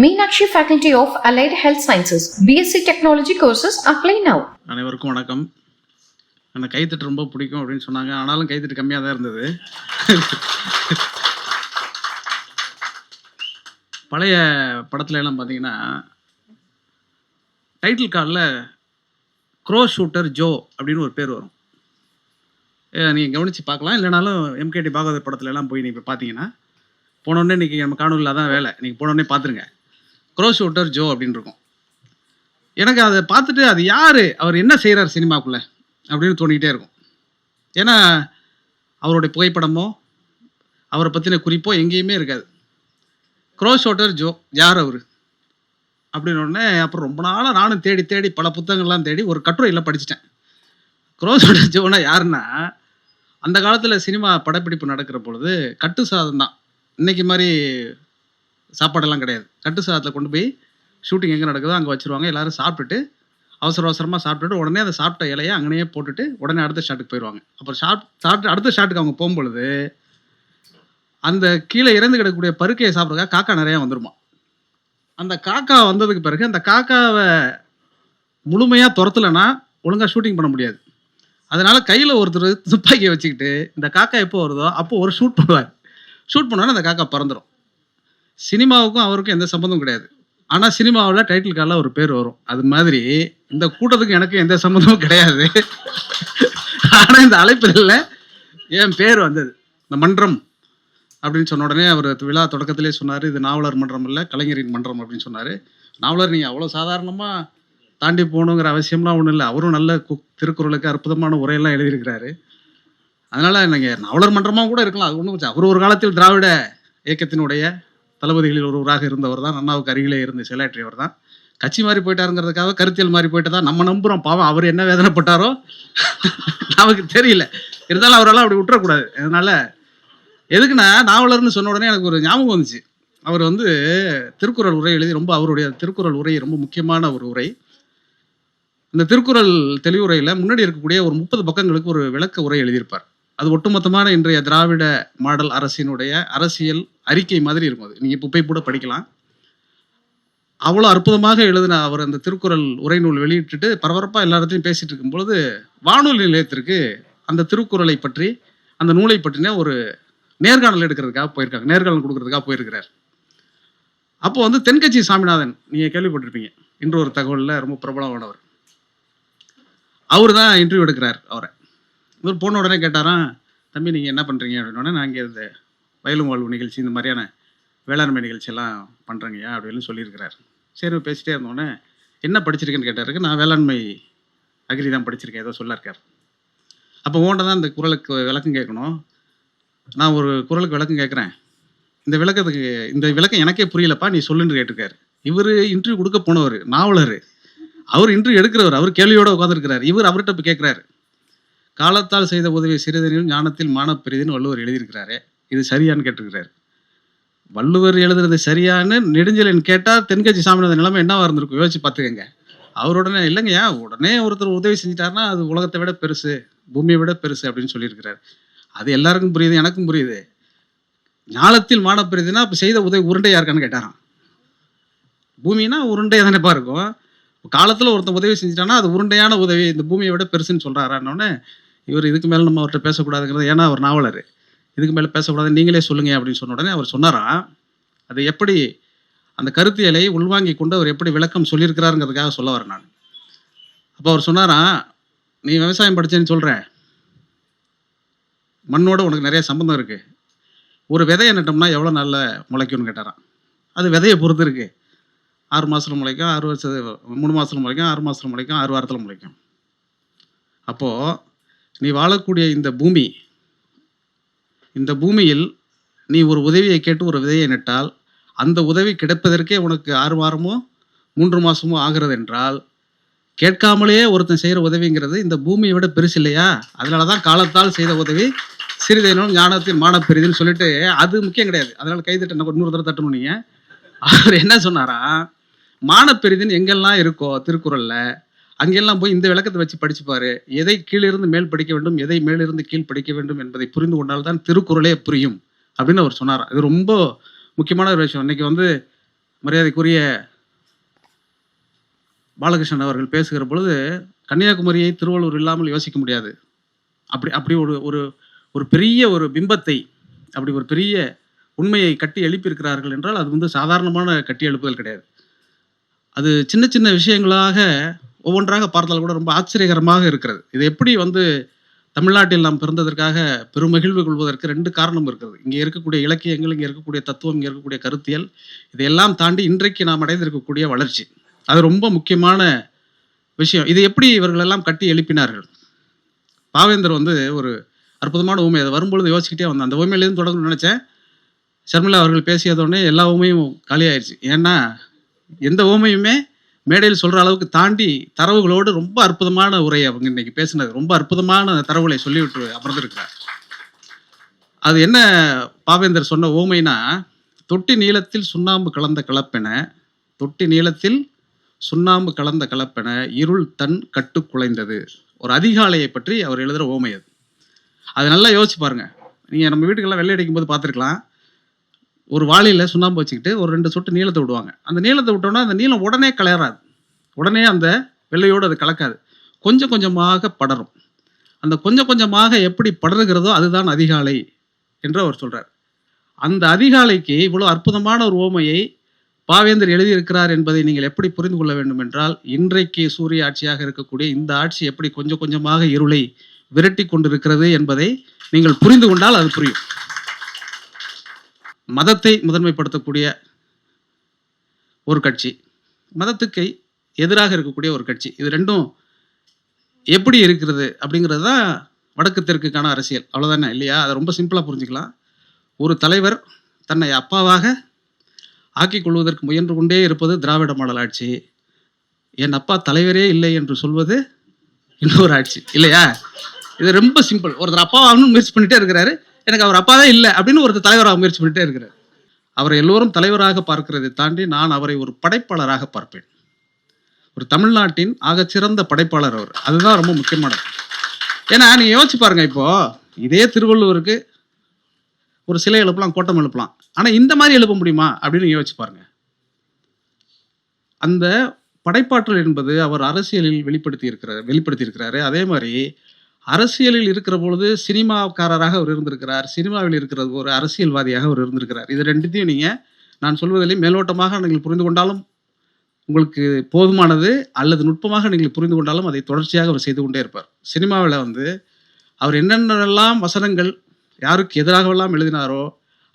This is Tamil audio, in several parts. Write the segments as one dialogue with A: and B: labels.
A: Meenakshi Faculty of allied health sciences BSc technology courses apply now
B: அனைவருக்கும் வணக்கம். எனக்கு கைத்தட்டு ரொம்ப பிடிக்கும் அப்படின்னு சொன்னாங்க. ஆனாலும் கைத்தட்டு கம்மியாக தான் இருந்தது. பழைய படத்துல எல்லாம் பார்த்தீங்கன்னா டைட்டில் கார்டில் க்ரோ ஷூட்டர் ஜோ அப்படின்னு ஒரு பேர் வரும். நீங்கள் கவனித்து பார்க்கலாம். இல்லைனாலும் எம்கேடி பாகவதர் படத்துல எல்லாம் போய் நீங்கள் பார்த்தீங்கன்னா போனோடனே இன்றைக்கி நம்ம காணொலியில் தான் வேலை. நீங்கள் போனோடனே பார்த்துருங்க க்ரோ ஷூட்டர் ஜோ அப்படின்னு இருக்கும். எனக்கு அதை பார்த்துட்டு அது யார்? அவர் என்ன செய்கிறார் சினிமாக்குள்ளே? அப்படின்னு தோணிக்கிட்டே இருக்கும். ஏன்னா அவருடைய புகைப்படமோ அவரை பற்றின குறிப்போ எங்கேயுமே இருக்காது. க்ரோ ஷோட்டர் ஜோ யார் அவர்? அப்படின்னு உடனே அப்புறம் ரொம்ப நாளாக நானும் தேடி தேடி பல புத்தகங்கள்லாம் தேடி ஒரு கட்டுரையில் படிச்சிட்டேன். க்ரோ ஷோட்டர் ஜோனா யாருன்னா அந்த காலத்தில் சினிமா படப்பிடிப்பு நடக்கிற பொழுது கட்டு சாதம் தான் இன்றைக்கி மாதிரி சாப்பாடெல்லாம் கிடையாது. கட்டு சாதத்தில் கொண்டு போய் ஷூட்டிங் எங்கே நடக்குதோ அங்கே வச்சுருவாங்க. எல்லோரும் சாப்பிட்டுட்டு அவசர அவசரமாக சாப்பிட்டுட்டு உடனே அதை சாப்பிட்ட இலையை அங்கேயே போட்டுட்டு உடனே அடுத்த ஷாட்டுக்கு போயிடுவாங்க. அப்புறம் ஷாட் சாப்பிட்டு அடுத்த ஷாட்டுக்கு அவங்க போகும்பொழுது அந்த கீழே இறந்து கிடக்கக்கூடிய பருக்கையை சாப்பிட்றதுக்காக காக்கா நிறையா வந்துருமா. அந்த காக்கா வந்ததுக்கு பிறகு அந்த காக்காவை முழுமையாக துரத்தலைன்னா ஒழுங்காக ஷூட்டிங் பண்ண முடியாது. அதனால கையில் ஒருத்தர் துப்பாக்கியை வச்சுக்கிட்டு இந்த காக்கா எப்போ வருதோ அப்போ ஒரு ஷூட் பண்ணுவார். ஷூட் பண்ணோன்னா அந்த காக்கா பறந்துடும் சினிமாவுக்கும் அவருக்கும் எந்த சம்மந்தம் கிடையாது. ஆனால் சினிமாவில் டைட்டில் கார்டில் ஒரு பேர் வரும். அது மாதிரி இந்த கூட்டத்துக்கு எனக்கு எந்த சம்மந்தமும் கிடையாது. ஆனால் இந்த அழைப்பில் என் பேர் வந்தது. இந்த மன்றம் அப்படின்னு சொன்ன உடனே அவர் விழா தொடக்கத்திலே சொன்னார் இது நாவலர் மன்றம் இல்லை கலைஞரின் மன்றம் அப்படின்னு சொன்னார். நாவலர் நீங்கள் அவ்வளோ சாதாரணமாக தாண்டி போகணுங்கிற அவசியம்லாம் ஒன்றும் இல்லை. அவரும் நல்ல கு- திருக்குறளுக்கு அற்புதமான உரையெல்லாம் எழுதியிருக்கிறாரு. அதனால் நீங்கள் நாவலர் மன்றமாக கூட இருக்கலாம். அது ஒன்றும் அவர் ஒரு காலத்தில் திராவிட இயக்கத்தினுடைய தளபதிகளில் ஒருவராக இருந்தவர் தான் அண்ணாவுக்கு அருகிலே இருந்து செயலாற்றியவர் தான். கட்சி மாறி போயிட்டாருங்கிறதுக்காக கருத்தியல் மாறி போயிட்டதா நம்ம நம்புகிறோம் பாவம் அவர் என்ன வேதனைப்பட்டாரோ நமக்கு தெரியல. இருந்தாலும் அவரெல்லாம் அப்படி விட்டுறக்கூடாது. அதனால எதுக்குன்னா நாவலர்னு சொன்ன உடனே எனக்கு ஒரு ஞாபகம் வந்துச்சு. அவர் வந்து திருக்குறள் உரை எழுதி ரொம்ப அவருடைய திருக்குறள் உரை ரொம்ப முக்கியமான ஒரு உரை. இந்த திருக்குறள் தெளிவுரையில் முன்னாடி இருக்கக்கூடிய ஒரு முப்பது பக்கங்களுக்கு ஒரு விளக்க உரை எழுதியிருப்பார். அது ஒட்டுமொத்தமான இன்றைய திராவிட மாடல் அரசினுடைய அரசியல் அறிக்கை மாதிரி இருக்கும் அது. நீங்கள் இப்போ போய் கூட படிக்கலாம். அவ்வளோ அற்புதமாக எழுதின அவர் அந்த திருக்குறள் உரைநூல் வெளியிட்டுட்டு பரபரப்பாக எல்லா இடத்துலையும் பேசிட்டு இருக்கும்பொழுது வானொலி நிலையத்திற்கு அந்த திருக்குறளை பற்றி அந்த நூலை பற்றின ஒரு நேர்காணல் எடுக்கிறதுக்காக போயிருக்காங்க. நேர்காணல் கொடுக்கறதுக்காக போயிருக்கிறார். அப்போ வந்து தென்கட்சி சாமிநாதன் நீங்கள் கேள்விப்பட்டிருப்பீங்க. இன்று ஒரு தகவலில் ரொம்ப பிரபலமானவர். அவர் தான் இன்டர்வியூ எடுக்கிறார் அவரை. இவர் போன உடனே கேட்டாராம் தம்பி நீங்கள் என்ன பண்ணுறீங்க அப்படின்னோடனே நான் இங்கே இந்த வயலும் வாழ்வு நிகழ்ச்சி இந்த மாதிரியான வேளாண்மை நிகழ்ச்சியெல்லாம் பண்ணுறேங்கய்யா அப்படின்னு சொல்லியிருக்கிறார். சரி பேசிட்டே இருந்தோடனே என்ன படிச்சிருக்கேன்னு கேட்டாருக்கு நான் வேளாண்மை அக்ரி தான் படிச்சிருக்கேன் ஏதோ சொல்லியிருக்கார் அப்போ ஓண்ட தான் இந்த குரலுக்கு விளக்கம் கேட்கணும். நான் ஒரு குரலுக்கு விளக்கம் கேட்குறேன். இந்த விளக்கத்துக்கு இந்த விளக்கம் எனக்கே புரியலப்பா நீ சொல்லுன்னு கேட்டிருக்காரு. இவர் இன்டர்வியூ கொடுக்க போனவர் நாவலர். அவர் இன்டர்வியூ எடுக்கிறவர் அவர் கேள்வியோட உட்காந்துருக்கிறார் இவர் அவர்கிட்ட போய் கேட்குறாரு. காலத்தால் செய்த உதவி சிறிதனில் ஞானத்தில் மானப்பெரிதுன்னு வள்ளுவர் எழுதியிருக்கிறாரு இது சரியான்னு கேட்டிருக்கிறாரு. வள்ளுவர் எழுதுறது சரியான்னு நெடுஞ்சலன் கேட்டால் தென்கட்சி சாமிநாதன் நிலைமை என்னவா இருந்திருக்கும்? யோசிச்சு பார்த்துக்கங்க. அவர் உடனே இல்லைங்கய்யா உடனே ஒருத்தர் உதவி செஞ்சிட்டாருன்னா அது உலகத்தை விட பெருசு பூமியை விட பெருசு அப்படின்னு சொல்லியிருக்கிறார். அது எல்லாருக்கும் புரியுது எனக்கும் புரியுது. ஞானத்தில் மானப்பெரிதுன்னா இப்போ செய்த உதவி உருண்டையா இருக்கான்னு கேட்டாராம். பூமினா உருண்டையாக தானேப்பா இருக்கும் காலத்தில் ஒருத்தன் உதவி செஞ்சிட்டான்னா அது உருண்டையான உதவி இந்த பூமியை விட பெருசுன்னு சொல்கிறாரான்னொன்னே இவர் இதுக்கு மேலே நம்ம அவர்கிட்ட பேசக்கூடாதுங்கிறது ஏன்னா அவர் நாவலர். இதுக்கு மேலே பேசக்கூடாது நீங்களே சொல்லுங்க அப்படின்னு சொன்ன உடனே அவர் சொன்னாராம் அது எப்படி அந்த கருத்தியலை உள்வாங்கி கொண்டு அவர் எப்படி விளக்கம் சொல்லியிருக்கிறாருங்கிறதுக்காக சொல்ல வரேன் நான். அப்போ அவர் சொன்னாராம் நீ விவசாயம் படிச்சேன்னு சொல்கிறேன் மண்ணோட உனக்கு நிறைய சம்பந்தம் இருக்குது ஒரு விதையை நட்டோம்னா எவ்வளோ நல்ல முளைக்கும்னு கேட்டாராம். அது விதையை பொறுத்து இருக்குது ஆறு மாதத்தில் முளைக்கும் ஆறு வருஷத்து மூணு மாதத்தில் முளைக்கும் ஆறு மாதத்தில் முளைக்கும் ஆறு வாரத்தில் முளைக்கும். அப்போது நீ வாழக்கூடிய இந்த பூமி இந்த பூமியில் நீ ஒரு உதவியை கேட்டு ஒரு விதையை நட்டால் அந்த உதவி கிடைப்பதற்கே உனக்கு ஆறு வாரமோ மூன்று மாதமோ ஆகிறது என்றால் கேட்காமலேயே ஒருத்தன் செய்கிற உதவிங்கிறது இந்த பூமியை விட பெருசு இல்லையா? அதனால தான் காலத்தால் செய்த உதவி சிறிதேனும் ஞானத்தின் மானப் பெரிதுன்னு சொல்லிட்டு அது முக்கியம் கிடையாது. அதனால கைதட்ட நம்ம இன்னொரு தடவை தட்டணும் நீங்கள் அவர் என்ன சொன்னாரா? மானப்பெரிதுன்னு எங்கெல்லாம் இருக்கோ திருக்குறளில் அங்கெல்லாம் போய் இந்த விளக்கத்தை வச்சு படிச்சுப்பாரு எதை கீழிருந்து மேல் படிக்க வேண்டும் எதை மேலிருந்து கீழ் படிக்க வேண்டும் என்பதை புரிந்து கொண்டால்தான் திருக்குறளே புரியும் அப்படின்னு அவர் சொன்னார் இது ரொம்ப முக்கியமான ஒரு விஷயம். இன்னைக்கு வந்து மரியாதைக்குரிய பாலகிருஷ்ணன் அவர்கள் பேசுகிற பொழுது கன்னியாகுமரியை திருவள்ளூர் இல்லாமல் யோசிக்க முடியாது. அப்படி அப்படி ஒரு ஒரு ஒரு பெரிய ஒரு பிம்பத்தை அப்படி ஒரு பெரிய உண்மையை கட்டி எழுப்பியிருக்கிறார்கள் என்றால் அது வந்து சாதாரணமான கட்டி எழுப்புதல் கிடையாது. அது சின்ன சின்ன விஷயங்களாக ஒவ்வொன்றாக பார்த்தால் கூட ரொம்ப ஆச்சரியகரமாக இருக்கிறது. இது எப்படி வந்து தமிழ்நாட்டில் நாம் பிறந்ததற்காக பெருமகிழ்வு கொள்வதற்கு ரெண்டு காரணம் இருக்கிறது. இங்கே இருக்கக்கூடிய இலக்கியங்கள் இங்கே இருக்கக்கூடிய தத்துவம் இங்கே இருக்கக்கூடிய கருத்தியல் இதையெல்லாம் தாண்டி இன்றைக்கு நாம் அடைந்திருக்கக்கூடிய வளர்ச்சி. அது ரொம்ப முக்கியமான விஷயம். இது எப்படி இவர்களெல்லாம் கட்டி எழுப்பினார்கள்? பாவேந்தர் வந்து ஒரு அற்புதமான உண்மை அது வரும்பொழுது யோசிச்சுக்கிட்டே வந்தேன். அந்த உண்மையிலேருந்து தொடங்கணும்னு நினச்சேன். ஷர்மிளா அவர்கள் பேசியதோடனே எல்லா ஊமையும் காலியாயிருச்சு. ஏன்னா எந்த உண்மையுமே மேடையில் சொல்கிற அளவுக்கு தாண்டி தரவுகளோடு ரொம்ப அற்புதமான உரை அவங்க இன்னைக்கு பேசினது. ரொம்ப அற்புதமான தரவுகளை சொல்லிவிட்டு அமர்ந்திருக்கிறார். அது என்ன பாவேந்தர் சொன்ன ஓமைனா தொட்டி நீளத்தில் சுண்ணாம்பு கலந்த கலப்பென தொட்டி நீளத்தில் சுண்ணாம்பு கலந்த கலப்பென இருள் தன் கட்டு குலைந்தது. ஒரு அதிகாலையை பற்றி அவர் எழுதுகிற ஓமை அது. அது நல்லா யோசிச்சு பாருங்க. நீங்கள் நம்ம வீட்டுக்கெல்லாம் வெள்ளை அடிக்கும் போது பார்த்துருக்கலாம். ஒரு வாளியில் சுண்ணாம்பு வச்சுக்கிட்டு ஒரு ரெண்டு சொட்டு நீளத்தை விடுவாங்க. அந்த நீளத்தை விட்டோன்னா அந்த நீளம் உடனே கலராது உடனே அந்த வெள்ளையோடு அது கலக்காது. கொஞ்சம் கொஞ்சமாக படரும். அந்த கொஞ்சம் கொஞ்சமாக எப்படி படருகிறதோ அதுதான் அதிகாலை என்று அவர் சொல்கிறார் அந்த அதிகாலைக்கு இவ்வளோ அற்புதமான ஒரு ஓமையை பாவேந்தர் எழுதியிருக்கிறார் என்பதை நீங்கள் எப்படி புரிந்து கொள்ள வேண்டும் என்றால் இன்றைக்கு சூரிய ஆட்சியாக இருக்கக்கூடிய இந்த ஆட்சி எப்படி கொஞ்சம் கொஞ்சமாக இருளை விரட்டி கொண்டிருக்கிறது என்பதை நீங்கள் புரிந்து கொண்டால் அது புரியும். மதத்தை முதன்மைப்படுத்தக்கூடிய ஒரு கட்சி. மதத்துக்கு எதிராக இருக்கக்கூடிய ஒரு கட்சி. இது ரெண்டும் எப்படி இருக்கிறது அப்படிங்கிறது தான் வடக்கு தெற்குக்கான அரசியல். அவ்வளோதானே இல்லையா? அதை ரொம்ப சிம்பிளாக புரிஞ்சுக்கலாம். ஒரு தலைவர் தன்னை அப்பாவாக ஆக்கிக் கொள்வதற்கு முயன்று கொண்டே இருப்பது திராவிட மாடல் ஆட்சி. என் அப்பா தலைவரே இல்லை என்று சொல்வது இன்னொரு ஆட்சி இல்லையா? இது ரொம்ப சிம்பிள் ஒருத்தர் அப்பாவாகணும்னு முயற்சி பண்ணிட்டே இருக்கிறாரு. எனக்கு அவர் அப்பாவே இல்லை அப்படின்னு ஒரு தலைவராக முயற்சி பண்ணிட்டே இருக்கிறார். அவரை எல்லோரும் தலைவராக பார்க்கிறதை தாண்டி நான் அவரை ஒரு படைப்பாளராக பார்ப்பேன். ஒரு தமிழ்நாட்டின் ஆகச்சிறந்த படைப்பாளர் அவர். அதுதான் ரொம்ப முக்கியமானது. ஏன்னா நீங்கள் யோசிச்சு பாருங்க இப்போ. இதே திருவள்ளுவருக்கு ஒரு சிலை எழுப்பலாம் கோட்டம் எழுப்பலாம். ஆனால் இந்த மாதிரி எழுப்ப முடியுமா அப்படின்னு யோசிச்சு பாருங்க. அந்த படைப்பாற்றல் என்பது அவர் அரசியலில் வெளிப்படுத்தி இருக்கிறார் வெளிப்படுத்தி இருக்கிறாரு அதே மாதிரி அரசியலில் இருக்கிற பொழுது சினிமாக்காரராக அவர் இருந்திருக்கிறார். சினிமாவில் இருக்கிறது ஒரு அரசியல்வாதியாக அவர் இருந்திருக்கிறார். இது ரெண்டுத்தையும் நீங்க நான் சொல்வதிலே மேலோட்டமாக நீங்கள் புரிந்து கொண்டாலும் உங்களுக்கு போதுமானது அல்லது நுட்பமாக நீங்கள் புரிந்து கொண்டாலும் அதை தொடர்ச்சியாக அவர் செய்து கொண்டே இருப்பார். சினிமாவில் வந்து அவர் என்னென்னலாம் வசனங்கள் யாருக்கு எதிராகவெல்லாம் எழுதினாரோ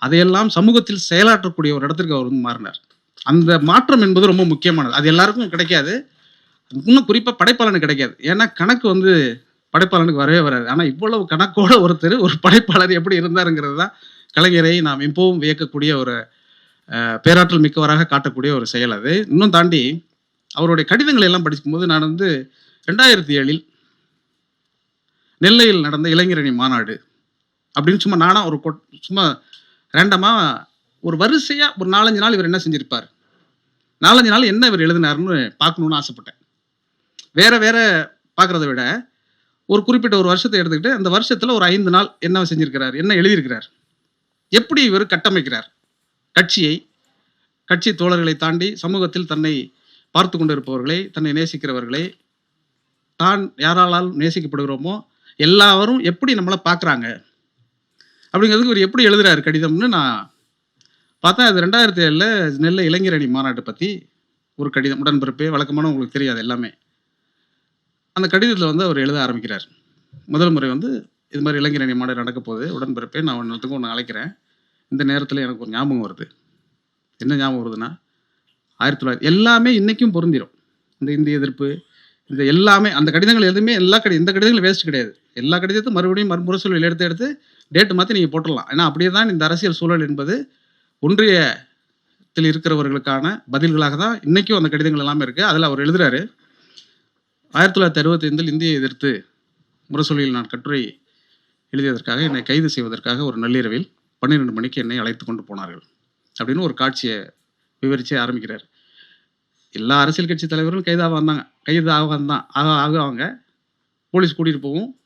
B: அதையெல்லாம் சமூகத்தில் செயலாற்றக்கூடிய ஒரு இடத்திற்கு அவர் வந்து மாறினார். அந்த மாற்றம் என்பது ரொம்ப முக்கியமானது. அது எல்லாருக்கும் கிடைக்காது. இன்னும் குறிப்பாக படைப்பாளனு கிடைக்காது. ஏன்னா கணக்கு வந்து படைப்பாளனுக்கு வரவே வராது. ஆனால் இவ்வளவு கணக்கோட ஒருத்தர் ஒரு படைப்பாளர் எப்படி இருந்தாருங்கிறது தான் கலைஞரை நாம் இப்பவும் வியக்கக்கூடிய ஒரு பேராற்றல் மிக்கவராக காட்டக்கூடிய ஒரு செயல் அது. இன்னும் தாண்டி அவருடைய கடிதங்களை எல்லாம் படிக்கும்போது நான் வந்து ரெண்டாயிரத்தி ஏழில் நெல்லையில் நடந்த இளைஞரணி மாநாடு அப்படின்னு சும்மா நானாக ஒரு சும்மா ரேண்டமாக ஒரு வரிசையாக ஒரு நாலஞ்சு நாள் இவர் என்ன செஞ்சுருப்பார்? நாலஞ்சு நாள் என்ன இவர் எழுதினாருன்னு பார்க்கணுன்னு ஆசைப்பட்டேன். வேற வேற பார்க்குறத விட ஒரு குறிப்பிட்ட ஒரு வருஷத்தை எடுத்துக்கிட்டு அந்த வருஷத்தில் ஒரு ஐந்து நாள் என்ன செஞ்சிருக்கிறார்? என்ன எழுதியிருக்கிறார்? எப்படி இவர் கட்டமைக்கிறார்? கட்சியை கட்சி தோழர்களை தாண்டி சமூகத்தில் தன்னை பார்த்து கொண்டிருப்பவர்களை தன்னை நேசிக்கிறவர்களை தான் யாராலால் நேசிக்கப்படுகிறோமோ எல்லாரும் எப்படி நம்மளை பார்க்குறாங்க? அப்படிங்கிறதுக்கு இவர் எப்படி எழுதுறாரு கடிதம்னு நான் பார்த்தா அது ரெண்டாயிரத்தி ஏழில் நெல்லை இளைஞரணி மாநாட்டை பற்றி ஒரு கடிதம் உடன்பிறப்பே வழக்கமான உங்களுக்கு தெரியாது எல்லாமே. அந்த கடிதத்தில் வந்து அவர் எழுத ஆரம்பிக்கிறார். முதல் முறை வந்து இது மாதிரி இளைஞரணி மாநாடு நடக்க போகுது உடன்பிறப்பே நான் ஒன்றுக்கும் ஒன்று அழைக்கிறேன். இந்த நேரத்தில் எனக்கு ஒரு ஞாபகம் வருது. என்ன ஞாபகம் வருதுன்னா ஆயிரத்தி தொள்ளாயிரத்தி எல்லாமே இன்றைக்கும் பொருந்திடும் இந்த இந்திய எதிர்ப்பு இந்த எல்லாமே அந்த கடிதங்கள் எதுவுமே எல்லா கடி இந்த கடிதங்களும் வேஸ்ட் கிடையாது. எல்லா கடிதத்தையும் மறுபடியும் மறுமுரசொலியில் எடுத்து எடுத்து டேட்டு மாற்றி நீங்கள் போட்டுடலாம். ஏன்னா அப்படியே தான் இந்த அரசியல் சூழல் என்பது ஒன்றியத்தில் இருக்கிறவர்களுக்கான பதில்களாக தான் இன்றைக்கும் அந்த கடிதங்கள் எல்லாமே இருக்குது அதில் அவர் எழுதுறாரு. ஆயிரத்தி தொள்ளாயிரத்தி அறுபத்தி ஐந்தில் இந்தியை எதிர்த்து முரசொலியில் நான் கட்டுரை எழுதியதற்காக என்னை கைது செய்வதற்காக ஒரு நள்ளிரவில் பன்னிரெண்டு மணிக்கு என்னை அழைத்து கொண்டு போனார்கள். அப்படின்னு ஒரு காட்சியை விவரித்து ஆரம்பிக்கிறார். எல்லா அரசியல் கட்சி தலைவர்களும் கைதாக வந்தாங்க. கைது ஆக தான் ஆக ஆகுவாங்க. போலீஸ் கூட்டிகிட்டு போகும்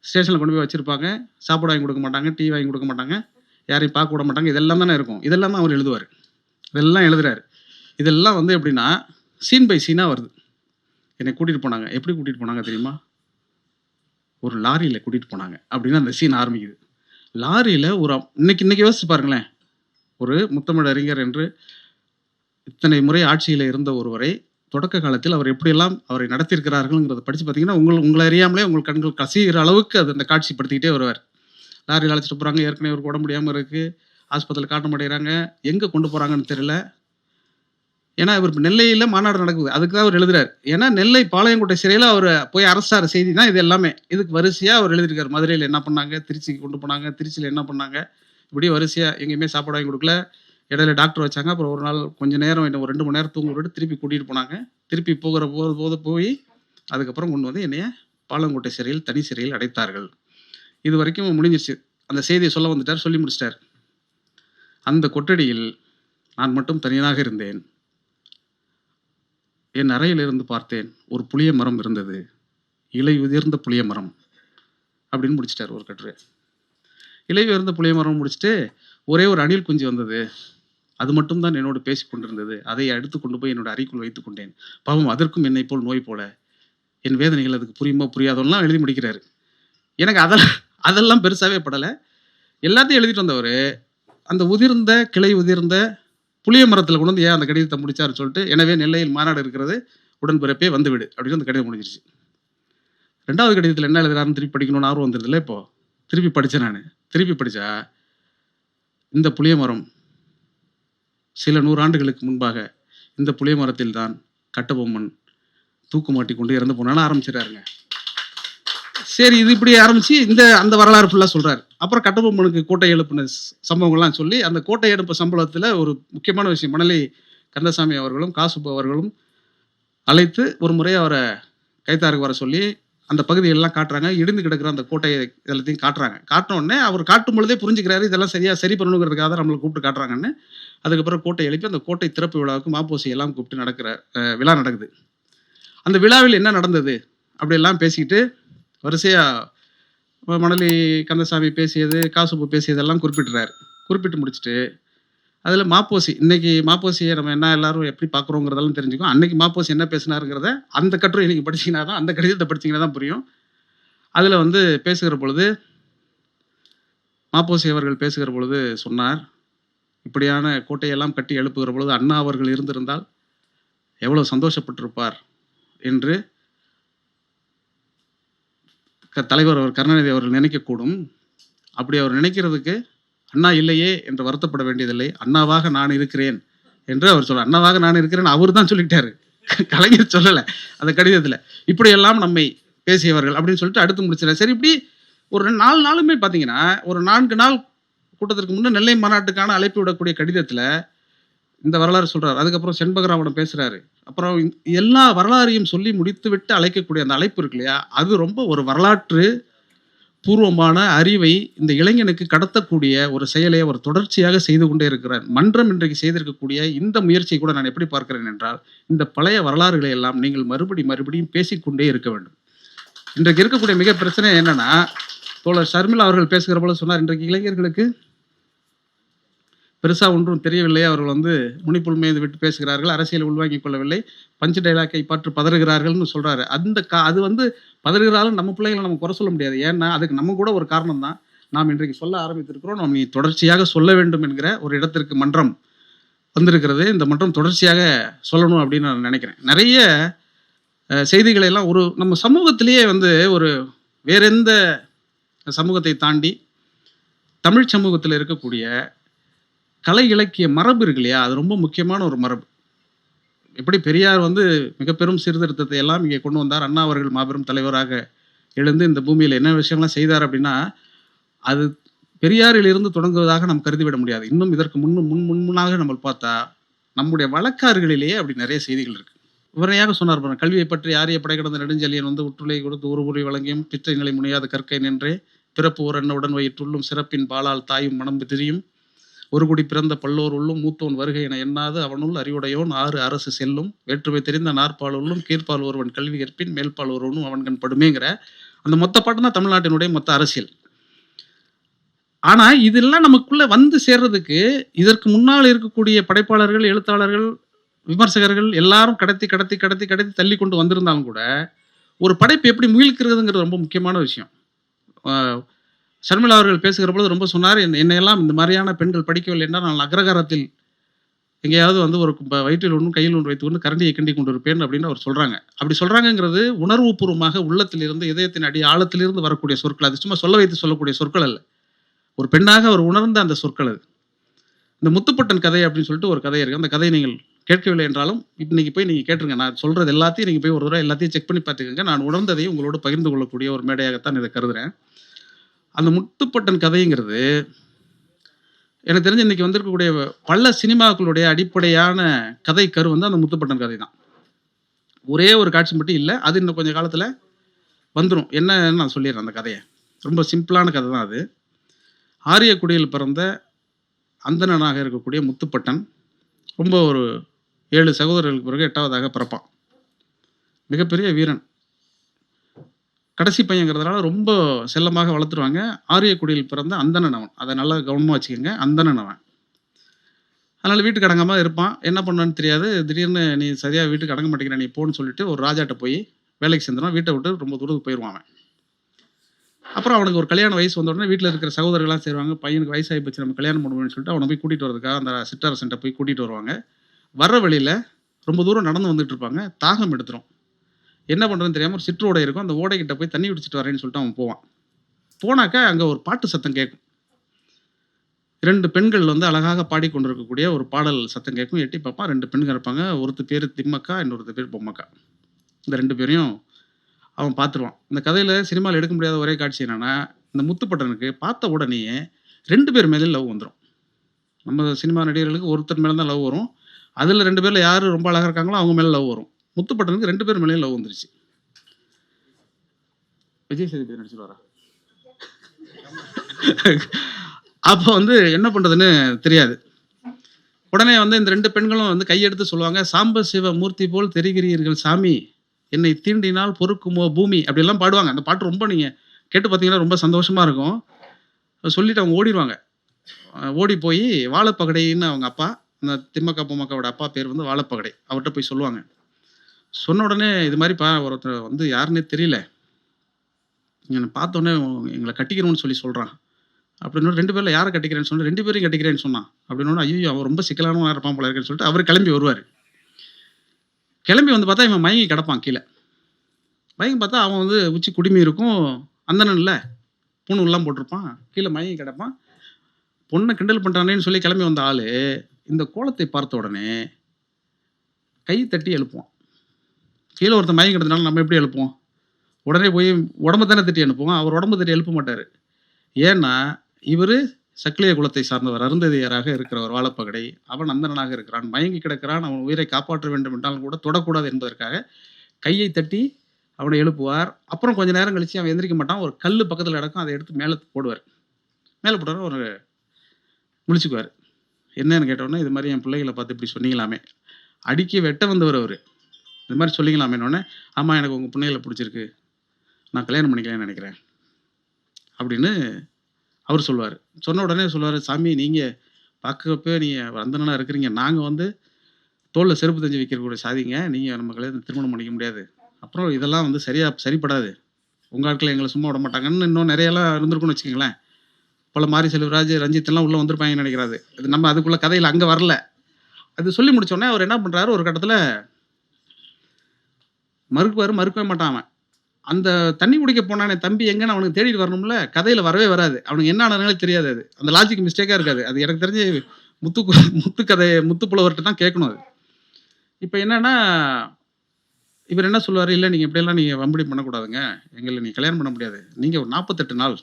B: ஸ்டேஷனில் கொண்டு போய் வச்சுருப்பாங்க. சாப்பாடு வாங்கி கொடுக்க மாட்டாங்க டீ வாங்கி கொடுக்க மாட்டாங்க. யாரையும் பார்க்க விட மாட்டாங்க. இதெல்லாம் தானே இருக்கும். இதெல்லாம் தான் அவர் எழுதுவார். இதெல்லாம் எழுதுறாரு. இதெல்லாம் வந்து எப்படின்னா சீன் பை சீனாக வருது. என்னை கூட்டிகிட்டு போனாங்க. எப்படி கூட்டிகிட்டு போனாங்க தெரியுமா? ஒரு லாரியில் கூட்டிகிட்டு போனாங்க. அப்படின்னு அந்த சீன் ஆரம்பிக்குது. லாரியில் ஒரு இன்னைக்கு இன்னைக்கு யோசிச்சு பாருங்களேன். ஒரு முத்தமிழ் அறிஞர் என்று இத்தனை முறை ஆட்சியில் இருந்த ஒருவரை தொடக்க காலத்தில் அவர் எப்படியெல்லாம் அவரை நடத்தியிருக்கிறார்கள்ங்கிறத படித்து பார்த்தீங்கன்னா உங்கள் உங்களை அறியாமலே உங்கள் கண்கள் கசிகிற அளவுக்கு அது அந்த காட்சிப்படுத்திக்கிட்டே வருவார். லாரியில் அழைச்சிட்டு போகிறாங்க ஏற்கனவே அவருக்கு உடம்பு முடியாமல் இருக்குது ஆஸ்பத்திரியில் காட்ட மாட்டேங்கிறாங்க. எங்கே கொண்டு போகிறாங்கன்னு தெரியல. ஏன்னா இவர் நெல்லையில் மாநாடு நடக்குது. அதுக்கு தான் அவர் எழுதுறாரு. ஏன்னா நெல்லை பாளையங்கோட்டை சிறையில் அவர் போய் அரசார செய்தி தான் இது எல்லாமே. இதுக்கு வரிசையாக அவர் எழுதியிருக்காரு. மதுரையில் என்ன பண்ணாங்க? திருச்சிக்கு கொண்டு போனாங்க. திருச்சியில் என்ன பண்ணாங்க? இப்படி வரிசையாக எங்கேயுமே சாப்பாடு வாங்கி கொடுக்கல. இடையில டாக்டர் வச்சாங்க. அப்புறம் ஒரு நாள் கொஞ்சம் நேரம் இன்னும் ஒரு ரெண்டு மணி நேரம் தூங்க விட்டு திருப்பி கூட்டிகிட்டு போனாங்க. திருப்பி போகிற போது போது போய் அதுக்கப்புறம் கொண்டு வந்து என்னைய பாளையங்கோட்டை சிறையில் தனி சிறையில் அடைத்தார்கள். இது வரைக்கும் முடிஞ்சிருச்சு. அந்த செய்தியை சொல்ல வந்துட்டார். சொல்லி முடிச்சிட்டார். அந்த கொட்டடியில் நான் மட்டும் தனியாக இருந்தேன். என் அறையில் இருந்து பார்த்தேன் ஒரு புளிய மரம் இருந்தது. இலை உதிர்ந்த புளிய மரம் அப்படின்னு முடிச்சிட்டார் ஒரு கட்டுரை. இலை உயர்ந்த புளிய மரம் முடிச்சுட்டு ஒரே ஒரு அணில் குஞ்சு வந்தது. அது மட்டும்தான் என்னோடு பேசி கொண்டிருந்தது. அதை அடுத்து கொண்டு போய் என்னோட அறைக்குள் வைத்துக் கொண்டேன். பாவம் அதற்கும் என்னை போல் நோய் போல. என் வேதனைகள் அதுக்கு புரியுமோ புரியாதோலாம் எழுதி முடிக்கிறாரு. எனக்கு அதெல்லாம் அதெல்லாம் பெருசாகவே படலை. எல்லாத்தையும் எழுதிட்டு வந்தவர். அந்த உதிர்ந்த கிளை உதிர்ந்த புளிய மரத்தில் கொண்டு வந்து ஏன் அந்த கடிதத்தை முடிச்சார் சொல்லிட்டு எனவே நெல்லையில் மாநாடு இருக்கிறது உடன்பிறப்பே வந்துவிடு அப்படின்னு அந்த கடிதம் முடிஞ்சிருச்சு. ரெண்டாவது கடிதத்தில் என்ன எழுதுறாருன்னு திருப்பி படிக்கணும்னு ஆர்வம் வந்துருதுல இப்போ? திருப்பி படித்தேன் நான். திருப்பி படித்தா இந்த புளிய மரம் சில நூறாண்டுகளுக்கு முன்பாக இந்த புளிய மரத்தில் தான் கட்டபொம்மன் தூக்கு மாட்டி கொண்டு இறந்து போனான்னு ஆரம்பிச்சிடறாருங்க. சரி இது இப்படி ஆரம்பிச்சு இந்த அந்த வரலாறு ஃபுல்லாக சொல்றாரு. அப்புறம் கட்டபொம்மனுக்கு கோட்டை எழுப்பின சம்பவங்கள்லாம் சொல்லி அந்த கோட்டை எழுப்பு சம்பளத்தில் ஒரு முக்கியமான விஷயம் மணலி கந்தசாமி அவர்களும் காசுப்பு அவர்களும் அழைத்து ஒரு முறை அவரை கைத்தாருக்கு வர சொல்லி அந்த பகுதிகளெல்லாம் காட்டுறாங்க. இடிந்து கிடக்கிற அந்த கோட்டையை எல்லாத்தையும் காட்டுறாங்க. காட்டினோடனே அவர் காட்டும் பொழுதே புரிஞ்சுக்கிறாரு இதெல்லாம் சரியாக சரி பண்ணணுங்கிறதுக்காக தான் நம்மளை கூப்பிட்டு காட்டுறாங்கன்னு. அதுக்கப்புறம் கோட்டை எழுப்பி அந்த கோட்டை திறப்பு விழாவுக்கு மாப்போசி எல்லாம் கூப்பிட்டு நடக்கிற விழா நடக்குது. அந்த விழாவில் என்ன நடந்தது? அப்படியெல்லாம் பேசிக்கிட்டு வரிசையாக மணலி கந்தசாமி பேசியது காசுப்பு பேசியதெல்லாம் குறிப்பிட்டுறாரு குறிப்பிட்டு முடிச்சுட்டு அதில் மாப்போசி இன்னைக்கு மாப்போசியை நம்ம என்ன எல்லாரும் எப்படி பார்க்குறோங்கிறதெல்லாம் தெரிஞ்சுக்கும். அன்னைக்கு மாப்போசி என்ன பேசினாருங்கிறத அந்த கட்டுரை இன்னைக்கு படிச்சீங்கன்னா தான் அந்த கடிதத்தை படிச்சீங்கன்னா தான் புரியும். அதில் வந்து பேசுகிற பொழுது மாப்போசி அவர்கள் பேசுகிற பொழுது சொன்னார் இப்படியான கோட்டையெல்லாம் கட்டி எழுப்புகிற பொழுது அண்ணா அவர்கள் இருந்திருந்தால் எவ்வளோ சந்தோஷப்பட்டிருப்பார் என்று தலைவர் அவர் கருணாநிதி அவர்கள் நினைக்கக்கூடும். அப்படி அவர் நினைக்கிறதுக்கு அண்ணா இல்லையே என்று வருத்தப்பட வேண்டியதில்லை. அண்ணாவாக நான் இருக்கிறேன் என்று அவர் சொல்ல அண்ணாவாக நான் இருக்கிறேன் அவர் தான் சொல்லிட்டாரு. கலைஞர் சொல்லலை. அந்த கடிதத்தில். இப்படியெல்லாம் நம்மை பேசியவர்கள் அப்படின்னு சொல்லிட்டு அடுத்து முடிச்சிட சரி இப்படி ஒரு ரெண்டு- நாலு நாளுமே பார்த்தீங்கன்னா ஒரு நான்கு நாள் கூட்டத்திற்கு முன்னே நெல்லை மாநாட்டுக்கான அழைப்பு விடக்கூடிய கடிதத்தில் இந்த வரலாறு சொல்கிறார் அதுக்கப்புறம் செண்பகராமடம் பேசுகிறாரு அப்புறம் எல்லா வரலாறையும் சொல்லி முடித்துவிட்டு அழைக்கக்கூடிய அந்த அழைப்பு இருக்கு இல்லையா? அது ரொம்ப ஒரு வரலாற்று பூர்வமான அறிவை இந்த இளைஞனுக்கு கடத்தக்கூடிய ஒரு செயலை அவர் தொடர்ச்சியாக செய்து கொண்டே இருக்கிறார். மன்றம் இன்றைக்கு செய்திருக்கக்கூடிய இந்த முயற்சியை கூட நான் எப்படி பார்க்கிறேன் என்றால் இந்த பழைய வரலாறுகளை எல்லாம் நீங்கள் மறுபடி மறுபடியும் பேசிக்கொண்டே இருக்க வேண்டும். இன்றைக்கு இருக்கக்கூடிய மிக பிரச்சனை என்னன்னா தோழர் ஷர்மிளா அவர்கள் பேசுகிற போல சொன்னார் இன்றைக்கு இளைஞர்களுக்கு பெருசாக ஒன்றும் தெரியவில்லை. அவர்கள் வந்து முனிப்புள் மீது விட்டு பேசுகிறார்கள். அரசியல் உள்வாங்கிக் கொள்ளவில்லை. பஞ்சு டைலாக்கை பற்று பதறுகிறார்கள்னு சொல்கிறாரு அந்த கா அது வந்து பதறுகிறாலும் நம்ம பிள்ளைகளை நம்ம குறை சொல்ல முடியாது. ஏன்னா அதுக்கு நம்ம கூட ஒரு காரணம் தான். நாம் இன்றைக்கு சொல்ல ஆரம்பித்திருக்கிறோம். நாம் நீ தொடர்ச்சியாக சொல்ல வேண்டும் என்கிற ஒரு இடத்திற்கு மன்றம் வந்திருக்கிறது. இந்த மன்றம் தொடர்ச்சியாக சொல்லணும் அப்படின்னு நான் நினைக்கிறேன். நிறைய செய்திகளை எல்லாம் ஒரு நம்ம சமூகத்திலேயே வந்து ஒரு வேறெந்த சமூகத்தை தாண்டி தமிழ் சமூகத்தில் இருக்கக்கூடிய கலை இலக்கிய மரபு இருக்கு இல்லையா? அது ரொம்ப முக்கியமான ஒரு மரபு. எப்படி பெரியார் வந்து மிக பெரும் சீர்திருத்தத்தை எல்லாம் இங்கே கொண்டு வந்தார்? அண்ணா அவர்கள் மாபெரும் தலைவராக எழுந்து இந்த பூமியில் என்ன விஷயங்கள்லாம் செய்தார் அப்படின்னா அது பெரியாரில் இருந்து தொடங்குவதாக நாம் கருதிவிட முடியாது. இன்னும் இதற்கு முன்னும் முன் முன் முன்னாக நம்ம பார்த்தா நம்முடைய வழக்காறுகளிலேயே அப்படி நிறைய செய்திகள் இருக்கு. உரையாக சொன்னார் பாருங்க கல்வியை பற்றி யாரிய படை கடந்த நெடுஞ்செழியன் வந்து உற்றுளை கொடுத்து ஒரு உரி வழங்கியும் பிற்றை நிலை முனையாத கற்கை நின்றே பிறப்பு ஓர் என்ன உடன் வயிற்றுள்ளும் சிறப்பின் பாலால் தாயும் மனம் திரியும் ஒரு குடி பிறந்த பல்லோர் உள்ளும் மூத்தோன் வருகை என எண்ணாது அவனுள் அறிவுடையோன் ஆறு அரசு செல்லும். வேற்றுமை தெரிந்த நாற்பால் உள்ளும் கீழ்ப்பால் ஒருவன் கல்வி கற்பின் மேல்பால் ஒருவனும் அவன்கண் படுமேங்கிற அந்த மொத்த பாட்டு தான் தமிழ்நாட்டினுடைய மொத்த அரசியல். ஆனா இதெல்லாம் நமக்குள்ள வந்து சேர்றதுக்கு இதற்கு முன்னால் இருக்கக்கூடிய படைப்பாளர்கள் எழுத்தாளர்கள் விமர்சகர்கள் எல்லாரும் கடத்தி கடத்தி கடத்தி கடத்தி தள்ளி கொண்டு வந்திருந்தாலும் கூட ஒரு படைப்பு எப்படி முயல்கிறதுங்கிறது ரொம்ப முக்கியமான விஷயம். ஷர்மிளா அவர்கள் பேசுகிற பொழுது ரொம்ப சொன்னார் என்னையெல்லாம் இந்த மாதிரியான பெண்கள் படிக்கவில்லை என்றால் நான் அக்ரகாரத்தில் எங்கேயாவது வந்து ஒரு வயிற்றில் ஒன்று கையில் ஒன்று வைத்துக்கொண்டு கரண்டியை கிண்டி கொண்டு இருப்பேன் அப்படின்னு அவர் சொல்கிறாங்க அப்படி சொல்கிறாங்கங்கிறது உணர்வுபூர்வமாக உள்ளத்திலிருந்து இதயத்தின் அடி ஆழத்திலிருந்து வரக்கூடிய சொற்கள். அது சும்மா சொல்ல வைத்து சொல்லக்கூடிய சொற்கள் அல்ல. ஒரு பெண்ணாக அவர் உணர்ந்த அந்த சொற்கள் அது. இந்த முத்துப்பட்டன் கதை அப்படின்னு சொல்லிட்டு ஒரு கதை இருக்குது அந்த கதையை நீங்கள் கேட்கவில்லை என்றாலும் இன்னைக்கு போய் நீங்கள் கேட்டுருங்க. நான் சொல்கிறது எல்லாத்தையும் நீங்கள் போய் ஒரு தடவை எல்லாத்தையும் செக் பண்ணி பார்த்துக்கோங்க. நான் உணர்ந்ததையும் உங்களோட பகிர்ந்து கொள்ளக்கூடிய ஒரு மேடையாகத்தான் இதை கருதுகிறேன் அந்த முத்துப்பட்டன் கதைங்கிறது எனக்கு தெரிஞ்சு இன்னைக்கு வந்திருக்கக்கூடிய பல சினிமாக்களுடைய அடிப்படையான கதை கரு வந்து அந்த முத்துப்பட்டன் கதை தான். ஒரே ஒரு காட்சி மட்டும் இல்லை அது இன்னும் கொஞ்சம் காலத்தில் வந்துடும் என்னன்னு நான் சொல்லிடுறேன் அந்த கதையை. ரொம்ப சிம்பிளான கதை தான் அது. ஆரியக்குடியில் பிறந்த அந்தணனாக இருக்கக்கூடிய முத்துப்பட்டன் ரொம்ப ஒரு ஏழு சகோதரர்களுக்கு பிறகு எட்டாவதாக பிறப்பான். மிகப்பெரிய வீரன். கடைசி பையங்கிறதுனால ரொம்ப செல்லமாக வளர்த்துருவாங்க. ஆரியக்குடியில் பிறந்த அந்தணன் அவன். அதை நல்லா கவனமாக வச்சுக்கோங்க. அந்தணன் அவன். அதனால் வீட்டுக்கு அடங்காமல் இருப்பான். என்ன பண்ணான்னு தெரியாது. திடீர்னு நீ சரியாக வீட்டுக்கு அடங்க மாட்டேங்கிற நீ போன்னு சொல்லிட்டு ஒரு ராஜாட்ட போய் வேலைக்கு சேர்ந்துடும் வீட்டை விட்டு ரொம்ப தூரத்துக்கு போயிடுவான் அவன். அப்புறம் அவனுக்கு ஒரு கல்யாண வயசு வந்த உடனே வீட்டில் இருக்கிற சகோதரர்கள்லாம் சேருவாங்க. பையனுக்கு வயசாகி போச்சு நம்ம கல்யாணம் பண்ணுவோம்னு சொல்லிட்டு அவனை போய் கூட்டிகிட்டு வரதுக்காக அந்த சிற்றரசன்ட்ட போய் கூட்டிகிட்டு வருவாங்க. வர்ற வழியில் ரொம்ப தூரம் நடந்து வந்துட்டு இருப்பாங்க. தாகம் எடுத்துரும். என்ன பண்ணுறதுன்னு தெரியாமல் ஒரு சிற்றோடை இருக்கும். அந்த ஓடைக்கிட்ட போய் தண்ணி குடிச்சிட்டு வரேன்னு சொல்லிட்டு அவன் போவான். போனாக்கா அங்கே ஒரு பாட்டு சத்தம் கேட்கும் ரெண்டு பெண்கள் வந்து அழகாக பாடிக்கொண்டிருக்கக்கூடிய ஒரு பாடல் சத்தம் கேட்கும் எட்டி பார்ப்பான் ரெண்டு பெண்கள் இருப்பாங்க. ஒருத்தர் பேர் திம்மக்கா இன்னொருத்தர் பேர் பொம்மக்கா. இந்த ரெண்டு பேரையும் அவன் பார்த்துருவான் இந்த கதையில் சினிமாவில் எடுக்க முடியாத ஒரே காட்சி என்னென்னா இந்த முத்துப்பட்டனுக்கு பார்த்த உடனேயே ரெண்டு பேர் மேலே லவ் வந்துடும் நம்ம சினிமா நடிகர்களுக்கு ஒருத்தர் மேலே தான் லவ் வரும். அதில் ரெண்டு பேரில் யார் ரொம்ப அழகாக இருக்காங்களோ அவங்க மேலே லவ் வரும். முத்துப்பட்டனுக்கு ரெண்டு பேர் மேலேயும் லவ் வந்துருச்சு. விஜய் சேதுபதி நடிச்சிருவாரா? அப்போ வந்து என்ன பண்ணுறதுன்னு தெரியாது. உடனே வந்து இந்த ரெண்டு பெண்களும் வந்து கையெடுத்து சொல்லுவாங்க சாம்ப சிவ மூர்த்தி போல் தெரிகிறீர்கள் சாமி என்னை தீண்டினால் பொறுக்குமோ பூமி? அப்படிலாம் பாடுவாங்க. அந்த பாட்டு ரொம்ப நீங்கள் கேட்டு பார்த்தீங்கன்னா ரொம்ப சந்தோஷமாக இருக்கும். சொல்லிட்டு அவங்க ஓடிடுவாங்க. ஓடி போய் வாழைப்பகடைன்னு அவங்க அப்பா அந்த திம்மக்கா பொம்மக்காவோட அப்பா பேர் வந்து வாழைப்பகடை. அவர்கிட்ட போய் சொல்லுவாங்க. சொன்ன உடனே இது மாதிரி பா ஒருத்தர் வந்து யாருன்னே தெரியல. என்னை பார்த்தோன்னே எங்களை கட்டிக்கிறோன்னு சொல்லி சொல்கிறான் அப்படின்னு ரெண்டு பேரில் யாரை கட்டிக்கிறேன்னு சொன்னா ரெண்டு பேரையும் கட்டிக்கிறேன்னு சொன்னான். அப்படின்னு ஐயோ அவன் ரொம்ப சிக்கலானவனா இருப்பான் போல இருக்குன்னு சொல்லிட்டு அவர் கிளம்பி வருவார். கிளம்பி வந்து பார்த்தா இவன் மயங்கி கிடப்பான் கீழே. மயங்கி பார்த்தா அவன் வந்து உச்சி குடிமி இருக்கும் அந்தனன்ல உள்ளாம் போட்டிருப்பான். கீழே மயங்கி கிடப்பான். பொண்ணை கிண்டல் பண்ணுறானேன்னு சொல்லி கிளம்பி வந்த ஆள் இந்த கோலத்தை பார்த்த உடனே கை தட்டி எழுப்புவான். கீழே ஒருத்தன் மயங்கி கிடந்தனால நம்ம எப்படி எழுப்புவோம்? உடனே போய் உடம்பு தானே திட்டி அனுப்புவோம். அவர் உடம்பு தட்டி எழுப்ப மாட்டார். ஏன்னா இவர் சக்லிய குலத்தை சார்ந்தவர் அருந்ததியராக இருக்கிறவர் வாழப்பகடை. அவன் அந்தனாக இருக்கிறான். மயங்கி கிடக்கிறான். அவன் உயிரை காப்பாற்ற வேண்டும் என்றாலும் கூட தொடக்கூடாது என்பதற்காக கையை தட்டி அவனை எழுப்புவார். அப்புறம் கொஞ்ச நேரம் கழித்து அவன் எந்திரிக்க மாட்டான். ஒரு கல் பக்கத்தில் கிடக்கும். அதை எடுத்து மேலே போடுவார். மேலே போட்டார் ஒரு முழிச்சுக்குவார். என்னன்னு கேட்டோன்னே இது மாதிரி என் பிள்ளைகளை பார்த்து இப்படி சொன்னீங்களாமே. அடிக்க வெட்ட வந்தவர் அவர். இந்த மாதிரி சொல்லிங்களாமேனோடனே ஆமாம் எனக்கு உங்கள் பிள்ளைகளை பிடிச்சிருக்கு. நான் கல்யாணம் பண்ணிக்கலாம்னு நினைக்கிறேன். அப்படின்னு அவர் சொல்லுவார். சொன்ன உடனே சொல்லுவார் சாமி நீங்கள் பார்க்கப்போ நீங்கள் வந்தனா இருக்கிறீங்க. நாங்கள் வந்து தோளில் செருப்பு தஞ்சு வைக்கிறக்கூடிய சாதிங்க. நீங்கள் நம்ம கல்யாணம் திருமணம் பண்ணிக்க முடியாது. அப்புறம் இதெல்லாம் வந்து சரியாக சரிப்படாது. உங்கள் ஆட்கள் எங்களை சும்மா விட மாட்டாங்கன்னு இன்னும் நிறையெல்லாம் இருந்திருக்குன்னு வச்சுக்கோங்களேன். பல மாரி செல்வராஜ் ரஞ்சித்லாம் உள்ளே வந்திருப்பாங்கன்னு நினைக்கிறாரு. இது நம்ம அதுக்குள்ளே கதையில் அங்கே வரல. அது சொல்லி முடிச்ச அவர் என்ன பண்ணுறாரு ஒரு கட்டத்தில் மறுக்குவார் மறுக்கவே மாட்டான் அவன். அந்த தண்ணி குடிக்க போனானே தம்பி எங்கன்னு அவனுக்கு தேடிட்டு வரணும்ல கதையில் வரவே வராது. அவனுக்கு என்ன ஆனாலே தெரியாது அது. அந்த லாஜிக் மிஸ்டேக்காக இருக்காது. அது எனக்கு தெரிஞ்சு முத்து முத்து கதை முத்து புலவர்கிட்ட தான் கேட்கணும் அது. இப்போ என்னன்னா இவர் என்ன சொல்லுவார்? இல்லை நீங்கள் இப்படியெல்லாம் நீங்கள் வம்படி பண்ணக்கூடாதுங்க. எங்களை நீங்கள் கல்யாணம் பண்ண முடியாது. நீங்கள் ஒரு நாற்பத்தெட்டு நாள்